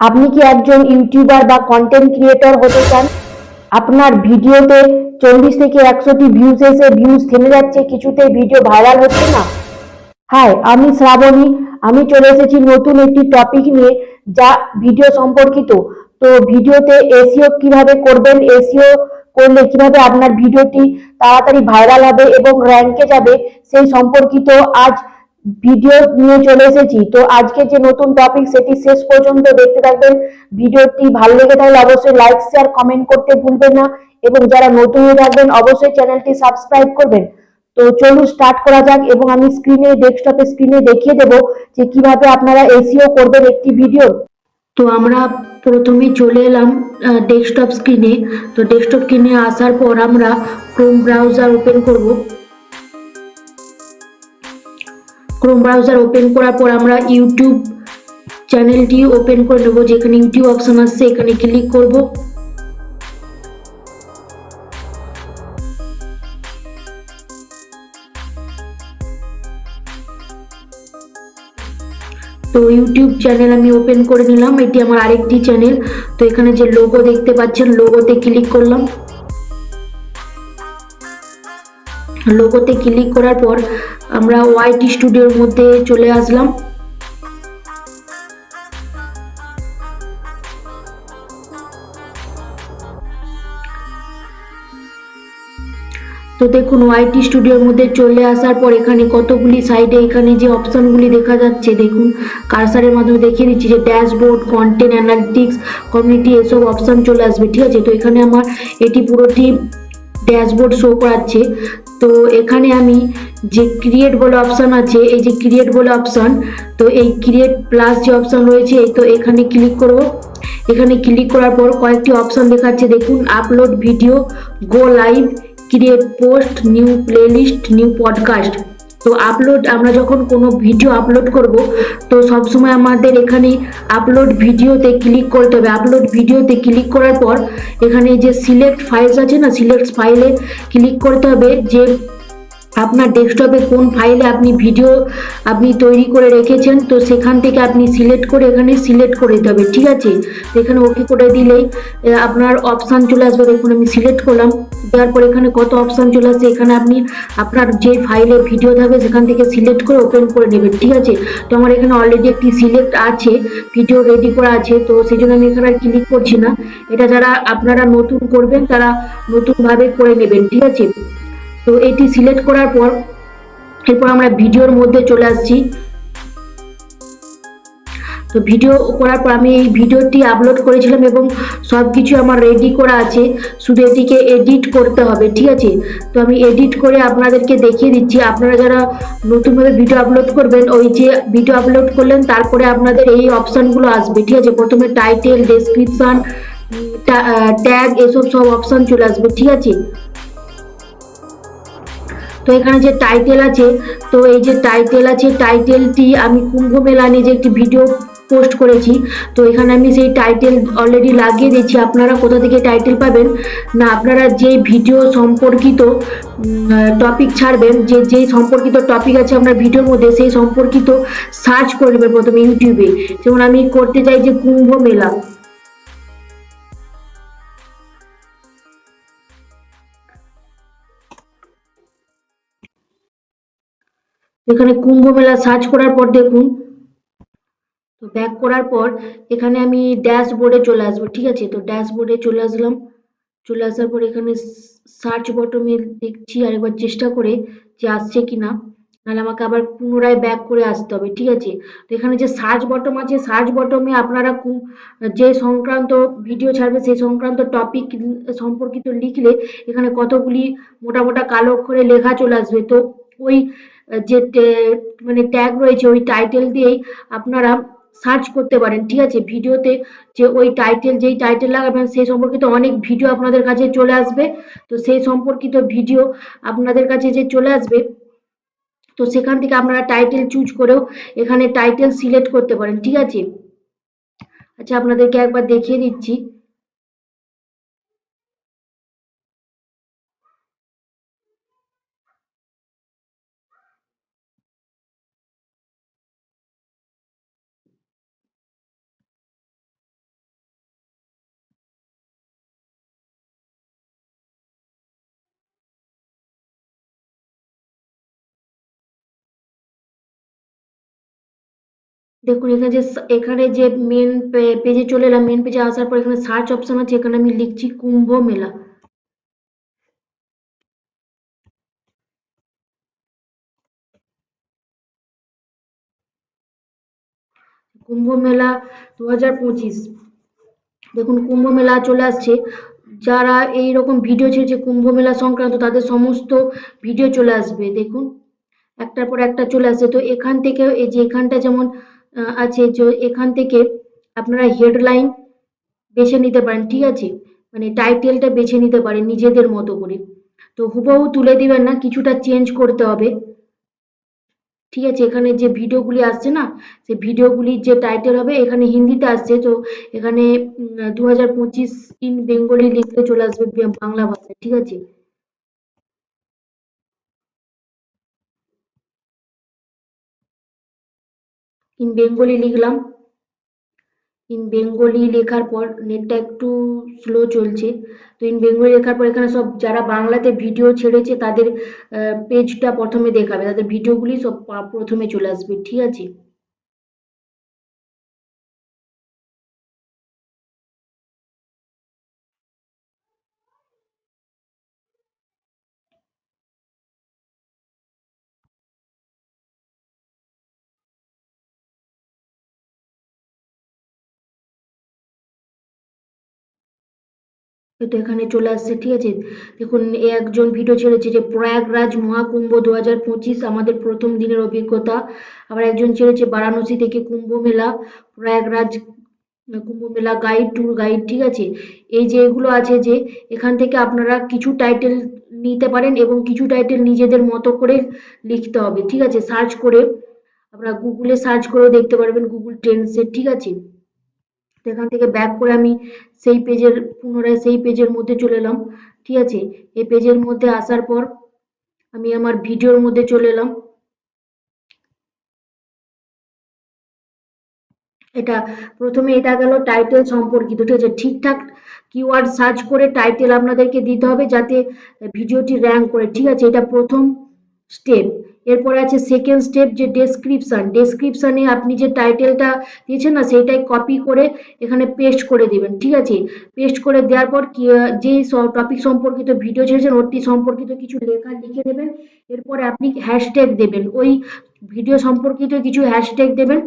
আপনি কি একজন ইউটিউবার বা কন্টেন্ট ক্রিয়েটর হতে চান? আপনার ভিডিওতে চল্লিশ থেকে একশোটি ভিউজ এসে ভিউজ থেমে যাচ্ছে কিছুতেই ভিডিও ভাইরাল হচ্ছে না? হাই আমি শ্রাবণী, আমি চলে এসেছি নতুন একটি টপিক নিয়ে যা ভিডিও সম্পর্কিত। তো ভিডিওতে এসিও কীভাবে করবেন এসিও করলে কীভাবে আপনার ভিডিওটি তাড়াতাড়ি ভাইরাল হবে এবং র্যাঙ্কে যাবে, সেই সম্পর্কিত আজ ভিডিও নিয়ে চলে এসেছি। তো আজকে যে নতুন টপিক সেটি শেষ পর্যন্ত দেখতে থাকবেন। ভিডিওটি ভালো লেগে থাকলে অবশ্যই লাইক শেয়ার কমেন্ট করতে ভুলবেন না। এবং যারা নতুন হয়ে থাকবেন, অবশ্যই চ্যানেলটি সাবস্ক্রাইব করবেন। তো চলুন স্টার্ট করা যাক এবং আমি স্ক্রিনে ডেস্কটপে স্ক্রিনে দেখিয়ে দেব যে কীভাবে আপনারা এসিও করবেন একটি ভিডিও তো আমরা প্রথমে চলে এলাম ডেস্কটপ স্ক্রিনে তো ডেস্কটপ স্ক্রিনে আসার পর আমরা ক্রোম ব্রাউজার ওপেন করব। ক্রোম ব্রাউজার ওপেন করার পর আমরা ইউটিউব চ্যানেলটি ওপেন করে নেব, যেখানে ইউটিউব অপশন আসছে এখানে ক্লিক করব। তো ইউটিউব চ্যানেল আমি ওপেন করে নিলাম, এটি আমার আরেকটি চ্যানেল তো এখানে যে লোগো দেখতে পাচ্ছেন লোগোতে ক্লিক করলাম। লোগোতে ক্লিক করার পর আমরা ওয়াইটি স্টুডিওর মধ্যে চলে আসলাম। তো দেখুন ওয়াইটি স্টুডিওর মধ্যে চলে আসার পর এখানে কতগুলি সাইডে এখানে যে অপশনগুলি দেখা যাচ্ছে, দেখুন কারসারের মাধ্যমে দেখিয়ে দিচ্ছি যে ড্যাশবোর্ড কন্টেন্ট অ্যানালিটিক্স কমিউনিটি এসব অপশন চলে আসবে, ঠিক আছে? তো এখানে আমার এটি পুরোটি ড্যাশবোর্ড শো করাচ্ছে। তো এখানে আমি যে ক্রিয়েট বলে অপশান আছে, এই যে ক্রিয়েট বলে অপশন তো এই ক্রিয়েট প্লাস যে অপশন রয়েছে, তো এখানে ক্লিক করব। এখানে ক্লিক করার পর কয়েকটি অপশন দেখাচ্ছে। দেখুন upload video go live create post new playlist new podcast তো আপলোড আমরা যখন কোনো ভিডিও আপলোড করব, তো সবসময় আমাদের এখানে আপলোড ভিডিওতে ক্লিক করতে হবে। আপলোড ভিডিওতে ক্লিক করার পর, এখানে যে সিলেক্ট ফাইলস আছে না সিলেক্ট ফাইলে ক্লিক করতে হবে যে আপনার ডেস্কটপে কোন ফাইলে আপনি ভিডিও আপনি তৈরি করে রেখেছেন, তো সেখান থেকে আপনি সিলেক্ট করে এখানে সিলেক্ট করে দিতে হবে, ঠিক আছে? এখানে ওকে করে দিলেই আপনার অপশান চলে আসবে, দেখুন আমি সিলেক্ট করলাম, দেওয়ার পর এখানে কত অপশান চলে আসছে, এখানে আপনি আপনার যে ফাইলে ভিডিও থাকবে সেখান থেকে সিলেক্ট করে ওপেন করে নেবেন, ঠিক আছে? তো আমার এখানে অলরেডি একটি সিলেক্ট আছে, ভিডিও রেডি করা আছে, তো সেই জন্য আমি এখানে আর ক্লিক করছি না। এটা যারা আপনারা নতুন করবেন, তারা নতুনভাবে করে নেবেন, ঠিক আছে? তো এটি সিলেক্ট করার পর, এরপর আমরা ভিডিওর মধ্যে চলে আসছি। তো ভিডিও করার পর আমি এই ভিডিওটি আপলোড করেছিলাম এবং সব কিছু আমার রেডি করা আছে। শুধু এটিকে এডিট করতে হবে, ঠিক আছে? তো আমি এডিট করে আপনাদেরকে দেখিয়ে দিচ্ছি। আপনারা যারা নতুনভাবে ভিডিও আপলোড করবেন, ওই যে ভিডিও আপলোড করলেন, তারপরে আপনাদের এই অপশানগুলো আসবে, ঠিক আছে? প্রথমে টাইটেল ডেসক্রিপশন ট্যাগ এসব সব অপশান চলে আসবে, ঠিক আছে? তো এখানে যে টাইটেল আছে, তো এই যে টাইটেল আছে টাইটেলটি আমি কুম্ভ মেলা নিয়ে যে একটি ভিডিও পোস্ট করেছি, তো এখানে আমি সেই টাইটেল অলরেডি লাগিয়ে দিয়েছি। আপনারা কোথা থেকে টাইটেল পাবেন? না, আপনারা যে ভিডিও সম্পর্কিত টপিক ছাড়বেন, যে যে সম্পর্কিত টপিক আছে আপনার ভিডিওর মধ্যে, সেই সম্পর্কিত সার্চ করে প্রথমে ইউটিউবে যেমন আমি করতে চাই যে কুম্ভ মেলা। এখানে কুম্ভ মেলা সার্চ করার পর দেখুন। তো ব্যাক করার পর এখানে আমি ড্যাশবোর্ডে চলে আসব, ঠিক আছে? তো ড্যাশবোর্ডে চলে আসলাম। চলে আসার পর এখানে সার্চ বটমে দেখছি আরেকবার চেষ্টা করে যে আসছে কিনা। নাহলে আমাকে আবার পুনরায় ব্যাক করে আসতে হবে, ঠিক আছে? তো এখানে যে সার্চ বটম আছে সার্চ বটমে আপনারা যে সংক্রান্ত ভিডিও ছাড়বে, সেই সংক্রান্ত টপিক সম্পর্কিত লিখলে এখানে কতগুলি মোটা মোটা কালো অক্ষরে লেখা চলে আসবে। তো ওই যে মানে ট্যাগ রয়েছে ওই টাইটেল দিয়েই আপনারা সার্চ করতে পারেন, ঠিক আছে? ভিডিওতে যে ওই টাইটেল যেই টাইটেল লাগাবেন, সেই সম্পর্কিত অনেক ভিডিও আপনাদের কাছে চলে আসবে। তো সেই সম্পর্কিত ভিডিও আপনাদের কাছে যে চলে আসবে, তো সেখান থেকে আপনারা টাইটেল চুজ করেও এখানে টাইটেল সিলেক্ট করতে পারেন, ঠিক আছে? আচ্ছা আপনাদেরকে একবার দেখিয়ে দিচ্ছি। দেখুন, এখানে যে এখানে যে মেন পেজে চলে এলাম মেন পেজে আসার পর এখানে সার্চ অপশন আছে, এখানে আমি লিখছি কুম্ভ মেলা। কুম্ভ মেলা দু হাজার পঁচিশ। দেখুন, কুম্ভ মেলা চলে আসছে। যারা এই রকম ভিডিও ছেড়েছে কুম্ভ মেলা সংক্রান্ত, তাদের সমস্ত ভিডিও চলে আসবে, দেখুন। একটার পর একটা চলে আসছে। তো এখান থেকে এই যে এখানটা যেমন আছে। যে এখান থেকে আপনারা হেডলাইন বেছে নিতে পারেন, ঠিক আছে? মানে টাইটেলটা বেছে নিতে পারেন নিজেদের মতো করে। তো হুবহু তুলে দিবেন না, কিছুটা চেঞ্জ করতে হবে। ঠিক আছে? এখানে যে ভিডিওগুলি আসছে না সেই ভিডিওগুলির যে টাইটেল হবে, এখানে হিন্দিতে আসছে। তো এখানে দু হাজার পঁচিশ ইন বেঙ্গলি লিখলে চলে আসবে বাংলা ভাষায়, ঠিক আছে? ইন বেঙ্গলি লিখলাম। ইন বেঙ্গলি লেখার পর নেটটা একটু স্লো চলছে। তো ইন বেঙ্গলি লেখার পর এখানে সব যারা বাংলাতে ভিডিও ছেড়েছে, তাদের পেজটা প্রথমে দেখাবে। তাদের ভিডিওগুলি সব প্রথমে চলে আসবে। ঠিক আছে? এটা এখানে চলে আসছে, ঠিক আছে? দেখুন একজন ভিডিও ছেড়েছে যে প্রয়াগরাজ মহাকুম্ভ দু হাজার পঁচিশ আমাদের প্রথম দিনের অভিজ্ঞতা। আবার একজন ছেড়েছে বারাণসী থেকে কুম্ভ মেলা, প্রয়াগরাজ কুম্ভ মেলা গাইড ট্যুর গাইড ঠিক আছে? এই যে এগুলো আছে যে, এখান থেকে আপনারা কিছু টাইটেল নিতে পারেন এবং কিছু টাইটেল নিজেদের মতো করে লিখতে হবে, ঠিক আছে? সার্চ করে, আপনারা গুগলে সার্চ করেও দেখতে পারবেন গুগল ট্রেন্ডসে ঠিক আছে? তো এখান থেকে ব্যাক করে আমি সেই পেজের পুনরায় সেই পেজের মধ্যে চলে এলাম, ঠিক আছে? এই পেজের মধ্যে আসার পর আমি আমার ভিডিওর মধ্যে চলে এলাম। এটা প্রথমে এটা গেল টাইটেল সম্পর্কিত, ঠিক আছে? ঠিকঠাক কিওয়ার্ড সার্চ করে টাইটেল আপনাদেরকে দিতে হবে যাতে ভিডিওটি র্যাঙ্ক করে, ঠিক আছে? এটা প্রথম স্টেপ এরপরে আছে সেকেন্ড স্টেপ যে ডেসক্রিপশন ডেসক্রিপশানে আপনি যে টাইটেলটা দিয়েছেন না, সেইটাই কপি করে এখানে পেস্ট করে দেবেন, ঠিক আছে? পেস্ট করে দেওয়ার পর যেই টপিক সম্পর্কিত ভিডিও ছেড়েছেন, ওটি সম্পর্কিত কিছু লেখা লিখে দেবেন। এরপরে আপনি হ্যাশট্যাগ দেবেন, ওই ভিডিও সম্পর্কিত কিছু হ্যাশট্যাগ দেবেন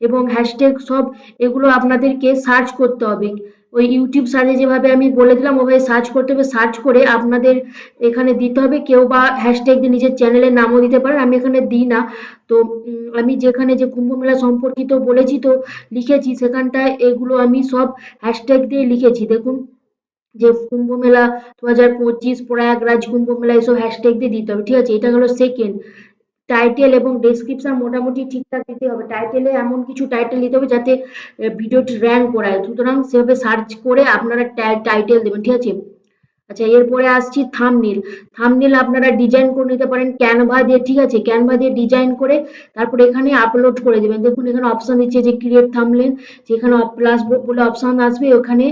এবং হ্যাশট্যাগ সব এগুলো আপনাদেরকে সার্চ করতে হবে। ওই ইউটিউব সার্চে যেভাবে আমি বলে দিলাম, ওভাবে সার্চ করতে হবে সার্চ করে আপনাদের এখানে দিতে হবে। কেউ বা হ্যাশট্যাগ দিয়ে নিজের চ্যানেলের নামও দিতে পারেন, আমি এখানে দিই না। তো আমি যেখানে যে কুম্ভ মেলা সম্পর্কিত বলেছি, তো লিখেছি সেখানটায় এগুলো আমি সব হ্যাশট্যাগ দিয়ে লিখেছি। দেখুন, যে কুম্ভ মেলা দু হাজার পঁচিশ, প্রয়াগরাজ কুম্ভ মেলা, এসব হ্যাশট্যাগ দিয়ে দিতে হবে। ঠিক আছে, এটা হলো সেকেন্ড টাইটেল এবং ডেসক্রিপশন মোটামুটি ঠিকঠাক দিতে হবে। টাইটেলে এমন কিছু টাইটেল দিতে হবে যাতে ভিডিওটি র্যাঙ্ক করায় সুতরাং সেভাবে সার্চ করে আপনারা টাইটেল দেবেন, ঠিক আছে? আচ্ছা এরপরে আসছি থামনেল থামনেল আপনারা ডিজাইন করে নিতে পারেন ক্যানভা দিয়ে, ঠিক আছে? ক্যানভা দিয়ে ডিজাইন করে তারপর এখানে আপলোড করে দেবেন। দেখুন, এখানে অপশন দিচ্ছে যে ক্রিয়েট থামলেন যেখানে প্লাস বলে অপশান আসবে, ওখানে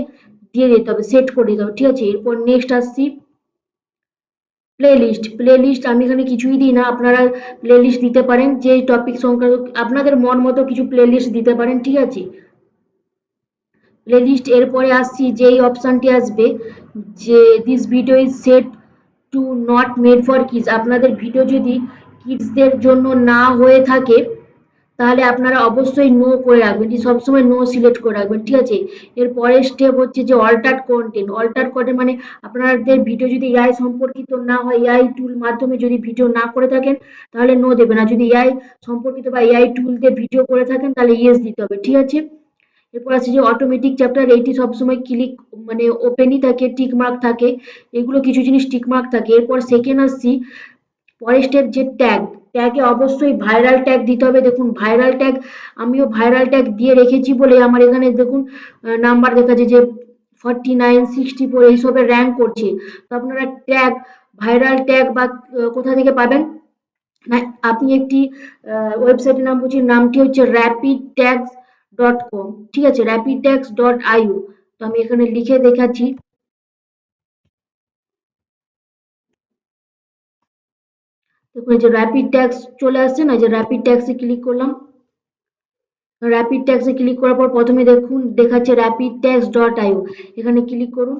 দিয়ে দিতে হবে সেট করে দিতে হবে, ঠিক আছে? এরপর নেক্সট আসছি। প্লে লিস্ট প্লে লিস্ট আমি এখানে কিছুই দিই না, আপনারা প্লে লিস্ট দিতে পারেন, যে টপিক সংক্রান্ত, আপনাদের মন মতো কিছু প্লে লিস্ট দিতে পারেন, ঠিক আছে? প্লেলিস্ট এরপরে আসছি, যেই অপশানটি আসবে, যে this video is set to not made for kids আপনাদের ভিডিও যদি কিডসদের জন্য না হয়ে থাকে তাহলে আপনারা অবশ্যই নো করে রাখবেন যে সবসময় নো সিলেক্ট করে রাখবেন, ঠিক আছে? এর পরের স্টেপ হচ্ছে যে অল্টার কন্টেন্ট অল্টার কন্টেন্ট মানে আপনাদের ভিডিও যদি এআই সম্পর্কিত না হয় এআই টুল মাধ্যমে যদি ভিডিও না করে থাকেন, তাহলে নো দেবেন আর যদি এআই সম্পর্কিত বা এআই টুল দিয়ে ভিডিও করে থাকেন, তাহলে ইয়েস দিতে হবে, ঠিক আছে? এরপর আছে যে অটোমেটিক চ্যাপ্টার এইটি সবসময় ক্লিক মানে ওপেনই থাকে টিক মার্ক থাকে, এগুলো কিছু জিনিস টিক মার্ক থাকে। এরপর সেকেন্ড আসছি, পরের স্টেপ যে ট্যাগ ট্যাগে অবশ্যই ভাইরাল ট্যাগ দিতে হবে। দেখুন ভাইরাল ট্যাগ আমিও ভাইরাল ট্যাগ দিয়ে রেখেছি বলে আমার এখানে দেখুন নাম্বার দেখা যায় যে ফর্টি নাইন সিক্সটি ফোর এইসবে র্যাঙ্ক করছে। তো আপনারা ট্যাগ ভাইরাল ট্যাগ বা কোথা থেকে পাবেন? না, আপনি একটি ওয়েবসাইটের নাম বলছি, নামটি হচ্ছে র্যাপিড ট্যাগস ডট কম ঠিক আছে র্যাপিড ট্যাগস ডট আইউ তো আমি এখানে লিখে দেখাচ্ছি। দেখুন, এই যে র্যাপিড ট্যাক্স চলে আসছে না যে র্যাপিড ট্যাক্সে ক্লিক করলাম। র্যাপিড ট্যাক্সে ক্লিক করার পর প্রথমে দেখুন, দেখাচ্ছে র্যাপিড ট্যাক্স ডট আইও এখানে ক্লিক করুন।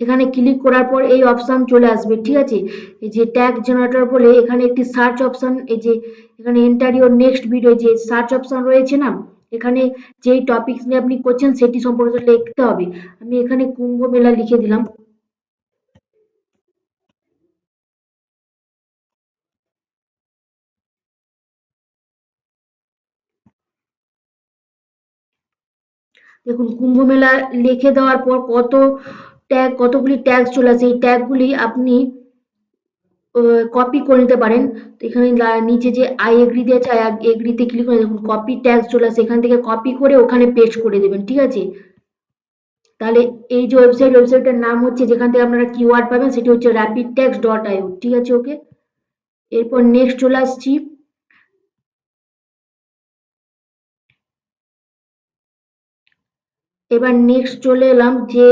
এখানে ক্লিক করার পর এই অপশন চলে আসবে, ঠিক আছে? এই যে ট্যাগ জেনারেটর বলে এখানে একটি সার্চ অপশন এই যে এখানে এন্টার ইউর নেক্সট ভিডিও যে সার্চ অপশন রয়েছে না? এখানে যেই টপিক নিয়ে আপনি করছেন সেটি সম্পর্কে লিখতে হবে। আমি এখানে কুম্ভ মেলা লিখে দিলাম। দেখুন, কুম্ভ মেলা লিখে দেওয়ার পর কত ট্যাগ কতগুলি ট্যাগ চলে আসে। এই ট্যাগগুলি আপনি কপি করে নিতে পারেন। তো এখানে নিচে যে আই এগ্রি দিয়ে আছে আই এগ্রিতে ক্লিক করে দেখুন কপি ট্যাগ চলে আসে। এখান থেকে কপি করে ওখানে পেস্ট করে দেবেন, ঠিক আছে? তাহলে এই যে ওয়েবসাইট ওয়েবসাইটের নাম হচ্ছে, যেখান থেকে আপনারা কিওয়ার্ড পাবেন, সেটি হচ্ছে র্যাপিড ট্যাক্স ডট আইও ঠিক আছে ওকে এরপর নেক্সট চলে আসছি। এবার নেক্সট চলে এলাম যে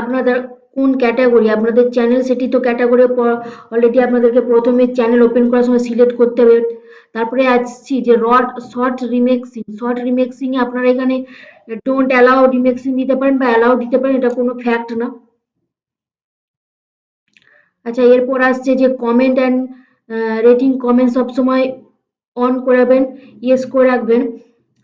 আপনাদের কোন ক্যাটাগরি আপনাদের চ্যানেল সেটি তো ক্যাটাগরি অলরেডি আপনাদেরকে প্রথমে চ্যানেল ওপেন করার সময় সিলেক্ট করতে হবে। তারপরে আসছি যে রড শর্ট রিমেক্সিং শর্ট রিমেক্সিং এ আপনারা এখানে ডোন্ট অ্যালাউ রিমেক্সিং দিতে পারেন বা অ্যালাউ দিতে পারেন, এটা কোনো ফ্যাক্ট না। আচ্ছা এরপর আসছে যে কমেন্ট অ্যান্ড রেটিং কমেন্ট সবসময় অন করাবেন ইয়েস করে রাখবেন।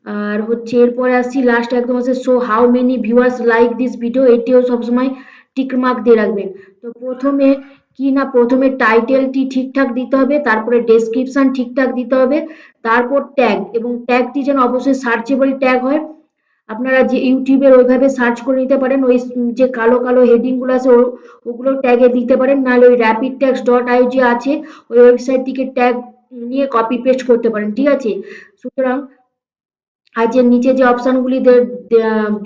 আর হচ্ছে এরপরে আসছি লাস্ট একদম আছে show how many viewers like this video এটিও সবসময় টিক মার্ক দিয়ে রাখবেন। তো প্রথমে কি না, প্রথমে টাইটেলটি ঠিকঠাক দিতে হবে, তারপরে ডেসক্রিপশন ঠিকঠাক দিতে হবে, তারপর ট্যাগ এবং ট্যাগটি যেন অবশ্যই সার্চেবল ট্যাগ হয়। আপনারা যে ইউটিউবের ওইভাবে সার্চ করে নিতে পারেন, ওই যে কালো কালো হেডিংগুলো আছে ওগুলো ট্যাগে দিতে পারেন, নাহলে ওই র্যাপিড ট্যাক্স ডট আই যে আছে, ওই ওয়েবসাইট থেকে ট্যাগ নিয়ে কপি পেস্ট করতে পারেন, ঠিক আছে? সুতরাং আর যে নিচে যে অপশনগুলি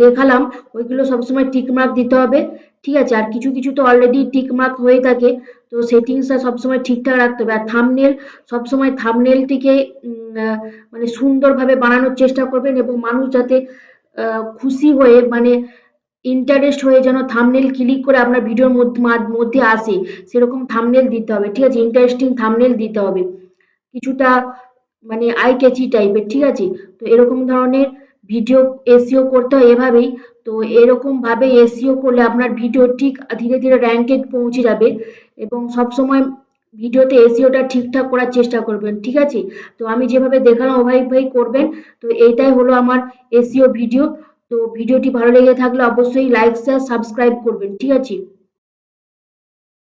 দেখালাম, ওইগুলো সবসময় টিক মার্ক দিতে হবে। ঠিক আছে? আর কিছু কিছু তো অলরেডি টিক মার্ক হয়ে থাকে। তো সেটিংসটা সবসময় ঠিকঠাক রাখতে হবে। আর থামনেল সবসময় থামনেলটিকে মানে সুন্দরভাবে বানানোর চেষ্টা করবেন এবং মানুষ যাতে খুশি হয়ে মানে ইন্টারেস্ট হয়ে যেন থামনেল ক্লিক করে আপনার ভিডিওর মধ্যে আসে, সেরকম থামনেল দিতে হবে। ঠিক আছে? ইন্টারেস্টিং থামনেল দিতে হবে। কিছুটা মানে আই ক্যাচি টাইপের ঠিক আছে? তো এরকম ধরনের ভিডিও এসিও করতে হয় এভাবেই। তো এরকম ভাবে এসিও করলে আপনার ভিডিও ঠিক ধীরে ধীরে র্যাঙ্কে পৌঁছে যাবে এবং সব সময় ভিডিওতে এসিওটা ঠিকঠাক করার চেষ্টা করবেন, ঠিক আছে? তো আমি যেভাবে দেখালাম ওভাবেই করবেন। তো এইটাই হলো আমার এসিও ভিডিও তো ভিডিওটি ভালো লেগে থাকলে অবশ্যই লাইক শেয়ার সাবস্ক্রাইব করবেন, ঠিক আছে?